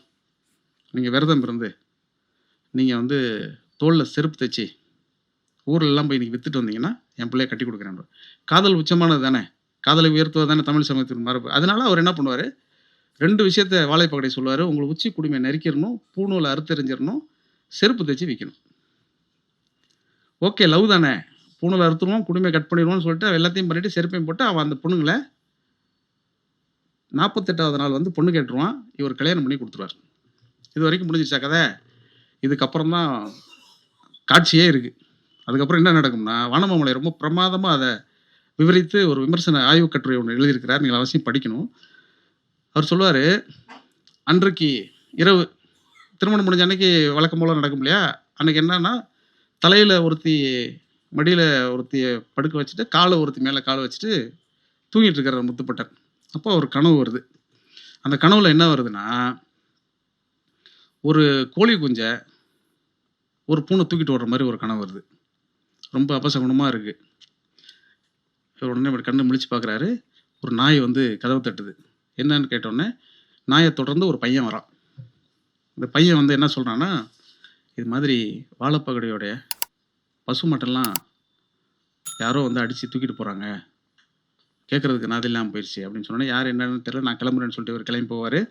B: நீங்கள் விரதம் இருந்து நீங்கள் வந்து தோளில் செருப்பு தைச்சி ஊர்ல எல்லாம் போய் நீங்கள் வித்துட்டு வந்தீங்கன்னா என் பிள்ளைய கட்டி கொடுக்குறேன் காதல் உச்சமானது தானே? காதலை உயர்த்துவது தானே தமிழ் சமயத்தின் மரபு. அதனால அவர் என்ன பண்ணுவார்? ரெண்டு விஷயத்த வாழைப்பகடை சொல்லுவார். உங்களை உச்சி குடிமையை நெருக்கிடணும் பூணூலை அறுத்தெறிஞ்சிடணும் செருப்பு தைச்சி விற்கணும் ஓகே லவ் தானே. பூணூலை அறுத்துருவோம் குடிமையை கட் பண்ணிடுவோம்னு சொல்லிட்டு எல்லாத்தையும் பண்ணிட்டு செருப்பையும் போட்டு அவன் அந்த பொண்ணுங்களை நாற்பத்தெட்டாவது நாள் வந்து பொண்ணு கேட்டுருவான். இவர் கல்யாணம் பண்ணி கொடுத்துருவார். இது வரைக்கும் முடிஞ்சிருச்சா கதை? இதுக்கப்புறம் தான் காட்சியே இருக்குது அதுக்கப்புறம் என்ன நடக்கும்னா வானமாமலை ரொம்ப பிரமாதமாக அதை விவரித்து ஒரு விமர்சன ஆய்வுக் கட்டுரை ஒன்று எழுதியிருக்கிறார். நீங்கள் அவசியம் படிக்கணும். அவர் சொல்லுவார் அன்றைக்கு இரவு திருமணம் முடிஞ்ச அன்னைக்கு வழக்கம் போல் நடக்கும் இல்லையா? அன்னைக்கு என்னன்னா தலையில் ஒருத்தி மடியில் ஒருத்தியை படுக்க வச்சுட்டு காலை ஒருத்தி மேலே காலை வச்சுட்டு தூங்கிட்டு இருக்கிற முத்துப்பட்டர் அப்போ ஒரு கனவு வருது. அந்த கனவுல என்ன வருதுன்னா ஒரு கோழி குஞ்சை ஒரு பூனை தூக்கிட்டு வர்ற மாதிரி ஒரு கனவு வருது. ரொம்ப அபசகுணமாக இருக்குது உடனே இப்படி கண்ணை முழிச்சு பார்க்குறாரு. ஒரு நாய் வந்து கதவை தட்டுது. என்னன்னு கேட்டோடனே நாயை தொடர்ந்து ஒரு பையன் வரான். இந்த பையன் வந்து என்ன சொல்கிறான்னா இது மாதிரி வாழைப்பகடையோடைய பசு மட்டெல்லாம் யாரோ வந்து அடித்து தூக்கிட்டு போகிறாங்க கேட்குறதுக்கு நான் இல்லாமல் போயிடுச்சு அப்படின்னு சொன்னோன்னே யார் என்னன்னு தெரியல நான் கிளம்புறேன்னு சொல்லிட்டு இவர் கிளம்பி போவார்.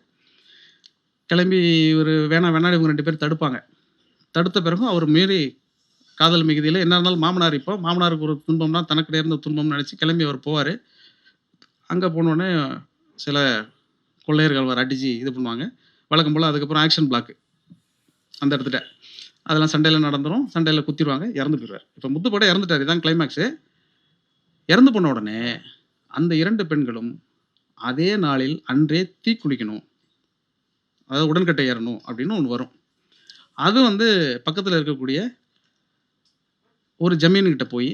B: கிளம்பி இவர் வேணாம் வேணாம் இவங்க ரெண்டு பேர் தடுப்பாங்க. தடுத்த பிறகும் அவர் மீறி காதல் மிகுதியில். என்ன இருந்தாலும் மாமனார் இப்போ. மாமனாருக்கு ஒரு துன்பம்னா தனக்கு இருந்த துன்பம்னு நினச்சி கிளம்பி அவர் போவார். அங்கே போனோடனே சில கொள்ளையர்கள் வர அடிச்சு இது பண்ணுவாங்க. வழக்கம் போல் அதுக்கப்புறம் ஆக்ஷன் பிளாக்கு அந்த இடத்துல அதெல்லாம் சண்டையில் நடந்துரும். சண்டையில் குத்திடுவாங்க இறந்து போயிடுவார். இப்போ முத்துப்பட இறந்துட்டார். இதான் கிளைமேக்ஸு இறந்து போன உடனே அந்த இரண்டு பெண்களும் அதே நாளில் அன்றே தீ குளிக்கணும். அதாவது உடன்கட்டை ஏறணும் அப்படின்னு ஒன்று வரும். அது வந்து பக்கத்தில் இருக்கக்கூடிய ஒரு ஜமீன்கிட்ட போய்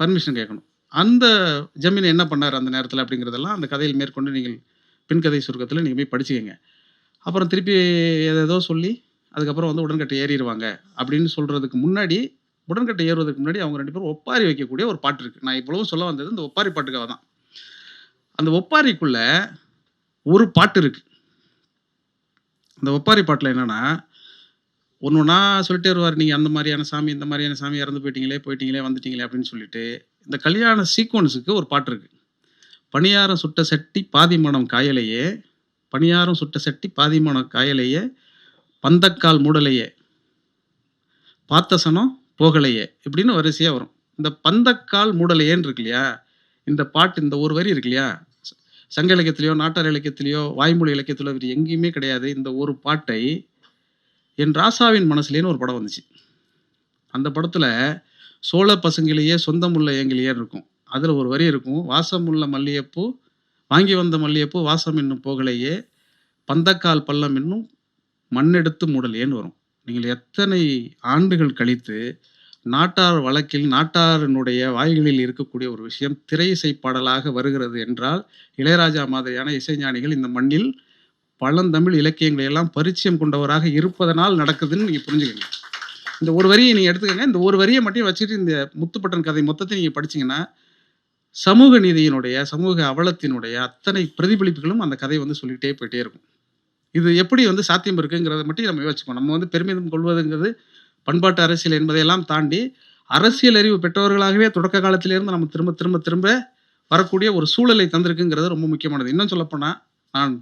B: பர்மிஷன் கேட்கணும். அந்த ஜமீன் என்ன பண்ணார் அந்த நேரத்தில் அப்படிங்கிறதெல்லாம் அந்த கதையில் மேற்கொண்டு நீங்கள் பின்கதை சுருக்கத்தில் நீங்கள் போய் படிச்சுக்கங்க. அப்புறம் திருப்பி ஏதேதோ சொல்லி அதுக்கப்புறம் வந்து உடன்கட்டை ஏறிடுவாங்க அப்படின்னு சொல்கிறதுக்கு முன்னாடி உடன்கட்டை ஏறுவதற்கு முன்னாடி அவங்க ரெண்டு பேரும் ஒப்பாரி வைக்கக்கூடிய ஒரு பாட்டு இருக்குது நான் இவ்வளவும் சொல்ல வந்தது இந்த ஒப்பாரி பாட்டுக்காக தான். அந்த ஒப்பாரிக்குள்ளே ஒரு பாட்டு இருக்குது அந்த ஒப்பாரி பாட்டில் என்னென்னா ஒன்று ஒன்றா சொல்லிட்டே வருவார் நீங்கள் அந்த மாதிரியான சாமி இந்த மாதிரியான சாமி இறந்து போயிட்டீங்களே போயிட்டீங்களே வந்துட்டீங்களே அப்படின்னு சொல்லிட்டு இந்த கல்யாண சீக்வன்ஸுக்கு ஒரு பாட்டு இருக்கு. பணியாரம் சுட்ட சட்டி பாதிமணம் காயலையே பணியாரம் சுட்ட சட்டி பாதிமணம் காயலையே பந்தக்கால் மூடலையே பார்த்த சனம் போகலையே இப்படின்னு வரிசையாக வரும். இந்த பந்தக்கால் மூடலையேன்னு இருக்கு இல்லையா? இந்த பாட்டு இந்த ஒரு வரி இருக்கு இல்லையா? ச- சங்க இலக்கியத்திலையோ நாட்டார் இலக்கியத்திலையோ வாய்மொழி இலக்கியத்திலோ இவர் எங்கேயுமே கிடையாது. இந்த ஒரு பாட்டை என் ராசாவின் மனசுலேன்னு ஒரு படம் வந்துச்சு. அந்த படத்தில் சோழ பசங்களையே சொந்தமுள்ள ஏங்கிலேயே இருக்கும். அதில் ஒரு வரி இருக்கும் வாசமுள்ள மல்லிகைப்பூ வாங்கி வந்த மல்லிகைப்பூ வாசம் இன்னும் போகலையே பந்தக்கால் பள்ளம் இன்னும் மண்ணெடுத்து மூடலையேன்னு வரும். நீங்கள் எத்தனை ஆண்டுகள் கழித்து நாட்டார் வழக்கில் நாட்டாரினுடைய வாய்களில் இருக்கக்கூடிய ஒரு விஷயம் திரை இசை பாடலாக வருகிறது என்றால் இளையராஜா மாதிரியான இசைஞானிகள் இந்த மண்ணில் பழந்தமிழ் இலக்கியங்களை எல்லாம் பரிச்சயம் கொண்டவராக இருப்பதனால் நடக்குதுன்னு நீங்கள் புரிஞ்சுக்கங்க. இந்த ஒரு வரியை நீங்கள் எடுத்துக்கங்க. இந்த ஒரு வரியை மட்டும் வச்சுட்டு இந்த முத்துப்பட்டன் கதை மொத்தத்தை நீங்கள் படிச்சீங்கன்னா சமூக நீதியினுடைய சமூக அவலத்தினுடைய அத்தனை பிரதிபலிப்புகளும் அந்த கதை வந்து சொல்லிக்கிட்டே போயிட்டே இருக்கும். இது எப்படி வந்து சாத்தியம் இருக்குங்கிறத மட்டும் நம்ம யோசிச்சுக்கோம் நம்ம வந்து பெருமிதம் கொள்வதுங்கிறது பண்பாட்டு அரசியல் என்பதையெல்லாம் தாண்டி அரசியல் அறிவு பெற்றவர்களாகவே தொடக்க காலத்திலிருந்து நம்ம திரும்ப திரும்ப திரும்ப வரக்கூடிய ஒரு சூழலை தந்திருக்குங்கிறது ரொம்ப முக்கியமானது. இன்னும் சொல்லப்போனால் நான்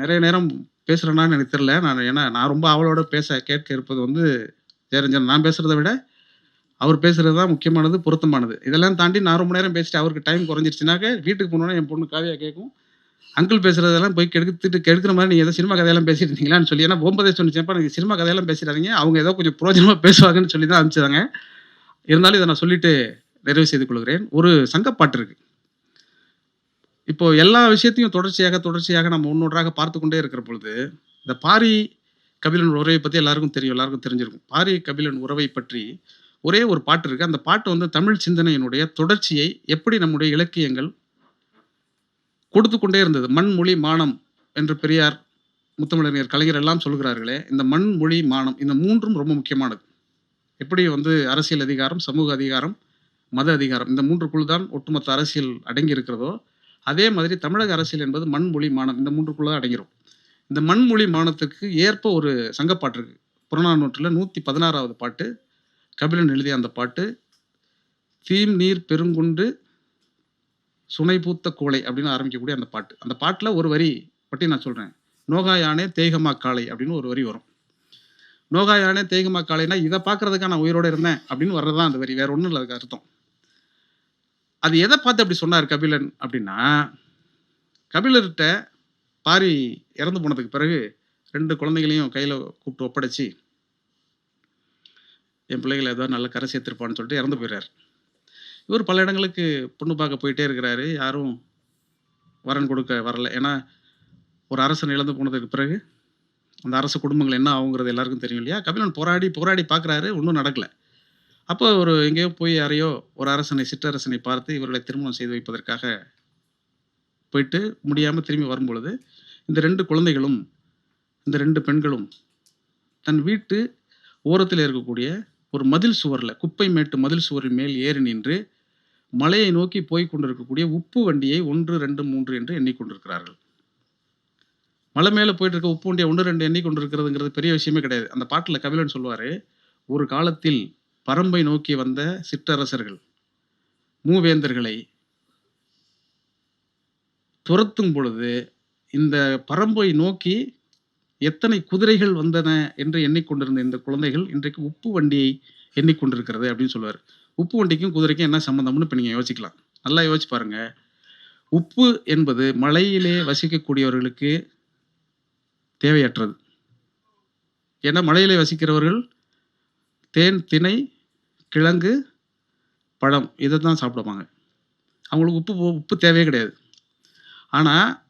B: நிறைய நேரம் பேசுகிறேன்னான்னு எனக்கு தெரியல. நான் ஏன்னா நான் ரொம்ப அவளோட பேச கேட்க இருப்பது வந்து ஜெயரஞ்சன். நான் பேசுகிறத விட அவர் பேசுகிறது தான் முக்கியமானது பொருத்தமானது. இதெல்லாம் தாண்டி நான் ரொம்ப நேரம் பேசிட்டு அவருக்கு டைம் குறைஞ்சிருச்சுனாக்க வீட்டுக்கு போனோன்னே என் பொண்ணு காவியாக கேட்கும். அங்கிள் பேசுகிறதெல்லாம் போய் கெடுத்துட்டு கெடுக்கிற மாதிரி நீங்கள் ஏதோ சினிமா கதையெல்லாம் பேசிட்டு இருந்தீங்களான்னு சொல்லி ஏன்னா போகும்போதே சொன்னிச்சேப்பா நீங்கள் சினிமா கதையெல்லாம் பேசுகிறாங்க அவங்க ஏதோ கொஞ்சம் புரோஜனமாக பேசுவாங்கன்னு சொல்லி தான் அனுப்பிச்சாங்க இருந்தாலும் இதை நான் சொல்லிட்டு நிறைவு செய்து கொள்கிறேன். ஒரு சங்கப்பாட்டு இருக்குது இப்போ எல்லா விஷயத்தையும் தொடர்ச்சியாக தொடர்ச்சியாக நம்ம ஒன்னொன்றாக பார்த்து கொண்டே இருக்கிற பொழுது இந்த பாரி கபிலன் உறவை பற்றி எல்லாருக்கும் தெரியும் எல்லாருக்கும் தெரிஞ்சிருக்கும். பாரி கபிலன் உறவை பற்றி ஒரே ஒரு பாட்டு இருக்குது அந்த பாட்டு வந்து தமிழ் சிந்தனையினுடைய தொடர்ச்சியை எப்படி நம்முடைய இலக்கியங்கள் கொடுத்து கொண்டே இருந்தது. மண் மொழி மானம் என்று பெரியார் முத்தமிழறிஞர் கலைஞர் எல்லாம் சொல்கிறார்களே இந்த மண் மொழி மானம் இந்த மூன்றும் ரொம்ப முக்கியமானது. எப்படி வந்து அரசியல் அதிகாரம் சமூக அதிகாரம் மத அதிகாரம் இந்த மூன்றுக்குள் தான் ஒட்டுமொத்த அரசியல் அடங்கி இருக்கிறதோ அதே மாதிரி தமிழக அரசியல் என்பது மண்மொழி மானம். இந்த மூன்றுக்குள்ளே அடங்கிடும் அடங்கிரும். இந்த மண்மொழி மானத்துக்கு ஏற்ப ஒரு சங்கப்பாட்டு இருக்கு. புறநானூற்றில் நூற்றி பதினாறாவது பாட்டு கபிலன் எழுதிய அந்த பாட்டு தீம் நீர் பெருங்குண்டு சுனை பூத்த கோலை அப்படின்னு ஆரம்பிக்கக்கூடிய அந்த பாட்டு. அந்த பாட்டில் ஒரு வரி பற்றி நான் சொல்கிறேன் நோகாயானே தேகமா காளை அப்படின்னு ஒரு வரி வரும். நோகாயானே தேகமா காளைனா இதை பார்க்கறதுக்காக நான் உயிரோட இருந்தேன் அப்படின்னு வர்றதுதான் அந்த வரி. வேற ஒன்றும் இல்லை அதுக்கு அர்த்தம். அது எதை பார்த்து அப்படி சொன்னார் கபிலன் அப்படின்னா கபிலர்கிட்ட பாரி இறந்து போனதுக்கு பிறகு ரெண்டு குழந்தைகளையும் கையில் கூப்பிட்டு ஒப்படைச்சி என் பிள்ளைகளை ஏதாவது நல்ல கரை சேர்த்துருப்பான்னு சொல்லிட்டு இறந்து போயிடுறார். இவர் பல இடங்களுக்கு பொண்ணு பார்க்க போயிட்டே இருக்கிறாரு. யாரும் வரன் கொடுக்க வரல. ஏன்னா ஒரு அரசன் இழந்து போனதுக்கு பிறகு அந்த அரசு குடும்பங்கள் என்ன ஆகுங்கிறது எல்லாருக்கும் தெரியும் இல்லையா? கபிலன் போராடி போராடி பார்க்குறாரு. ஒன்றும் நடக்கலை. அப்போ ஒரு எங்கேயோ போய் யாரையோ ஒரு அரசனை சிற்றரசனை பார்த்து இவர்களை திருமணம் செய்து வைப்பதற்காக போயிட்டு முடியாமல் திரும்பி வரும்பொழுது இந்த ரெண்டு குழந்தைகளும் இந்த ரெண்டு பெண்களும் தன் வீட்டு ஓரத்தில் இருக்கக்கூடிய ஒரு மதில் சுவரில் குப்பை மேட்டு மதில் சுவரின் மேல் ஏறி நின்று மலையை நோக்கி போய் கொண்டிருக்கக்கூடிய உப்பு வண்டியை ஒன்று ரெண்டு மூன்று என்று எண்ணிக்கொண்டிருக்கிறார்கள். மலை மேலே போயிட்டு இருக்க உப்பு வண்டியை ஒன்று ரெண்டு எண்ணிக்கொண்டிருக்கிறதுங்கிறது பெரிய விஷயமே கிடையாது. அந்த பாட்டில் கபிலன் சொல்லுவார் ஒரு காலத்தில் பரம்பை நோக்கி வந்த சிற்றரசர்கள் மூவேந்தர்களை துரத்தும் பொழுது இந்த பரம்பை நோக்கி எத்தனை குதிரைகள் வந்தன என்று எண்ணிக்கொண்டிருந்த இந்த குழந்தைகள் இன்றைக்கு உப்பு வண்டியை எண்ணிக்கொண்டிருக்கிறது அப்படின்னு சொல்லுவார். உப்பு வண்டிக்கும் குதிரைக்கும் என்ன சம்மந்தம்னு இப்போ நீங்கள் யோசிக்கலாம். நல்லா யோசிச்சு பாருங்க. உப்பு என்பது மலையிலே வசிக்கக்கூடியவர்களுக்கு தேவையற்றது. ஏன்னா மலையிலே வசிக்கிறவர்கள் தேன் திணை கிழங்கு பழம் இதை தான் சாப்பிடுவாங்க. அவங்களுக்கு உப்பு போ- உப்பு தேவையே கிடையாது. ஆனால்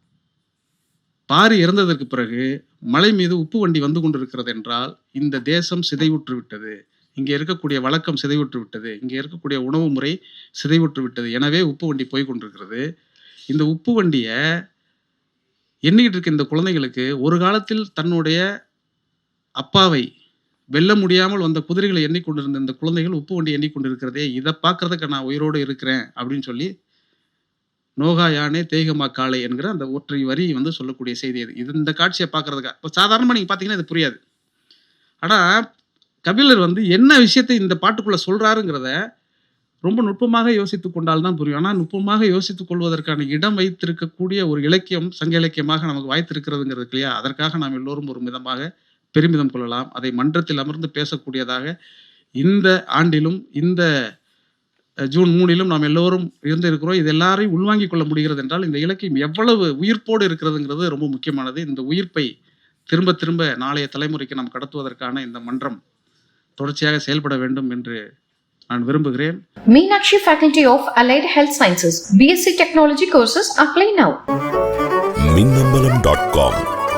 B: பாரி இறந்ததற்கு பிறகு மலை மீது உப்பு வண்டி வந்து கொண்டிருக்கிறது என்றால் இந்த தேசம் சிதைவுற்று விட்டது. இங்கே இருக்கக்கூடிய வழக்கம் சிதைவுற்று விட்டது. இங்கே இருக்கக்கூடிய உணவு முறை சிதைவுற்று விட்டது. எனவே உப்பு வண்டி போய் கொண்டிருக்கிறது. இந்த உப்பு வண்டியை எண்ணிக்கிட்டு இருக்க இந்த குழந்தைகளுக்கு ஒரு காலத்தில் தன்னுடைய அப்பாவை வெல்ல முடியாமல் வந்த குதிரைகளை எண்ணிக்கொண்டிருந்த இந்த குழந்தைகள் உப்பு வண்டி எண்ணிக்கொண்டிருக்கிறதே இதை பார்க்கறதுக்கு நான் உயிரோடு இருக்கிறேன் அப்படின்னு சொல்லி நோகா யானே தேகமா காளை என்கிற அந்த ஒற்றை வரி வந்து சொல்லக்கூடிய செய்தி அது. இது இந்த காட்சியை பார்க்கறதுக்கா? இப்போ சாதாரணமாக நீங்கள் பார்த்தீங்கன்னா இது புரியாது. ஆனால் கபிலர் வந்து என்ன விஷயத்தை இந்த பாட்டுக்குள்ளே சொல்கிறாருங்கிறத ரொம்ப நுட்பமாக யோசித்து கொண்டால் தான் புரியும். ஆனால் நுட்பமாக யோசித்துக் கொள்வதற்கான இடம் வைத்திருக்கக்கூடிய ஒரு இலக்கியம் சங்க இலக்கியமாக நமக்கு வாய்த்திருக்கிறதுங்கிறது இல்லையா? அதற்காக நாம் எல்லோரும் ஒரு விதமாக பெருமிதம் கொள்ளலாம் அதை மன்றத்தில் அமர்ந்து பேசக்கூடியதாக இந்த ஆண்டிலும் இந்த ஜூன் மூணிலும் நாம் எல்லோரும் இருந்து இருக்கிறோம் இது எல்லாரையும் உள்வாங்கிக் கொள்ள முடிகிறது என்றால் இந்த இலக்கியம் எவ்வளவு உயிர்ப்போடு இருக்கிறதுங்கிறது ரொம்ப முக்கியமானது இந்த உயிர்ப்பை திரும்ப திரும்ப நாளைய தலைமுறைக்கு நாம் கடத்துவதற்கான இந்த மன்றம் தொடர்ச்சியாக செயல்பட வேண்டும் என்று நான் விரும்புகிறேன்
A: Meenakshi Faculty of Allied Health Sciences. BSc Technology courses apply now.
C: Minnambalam dot com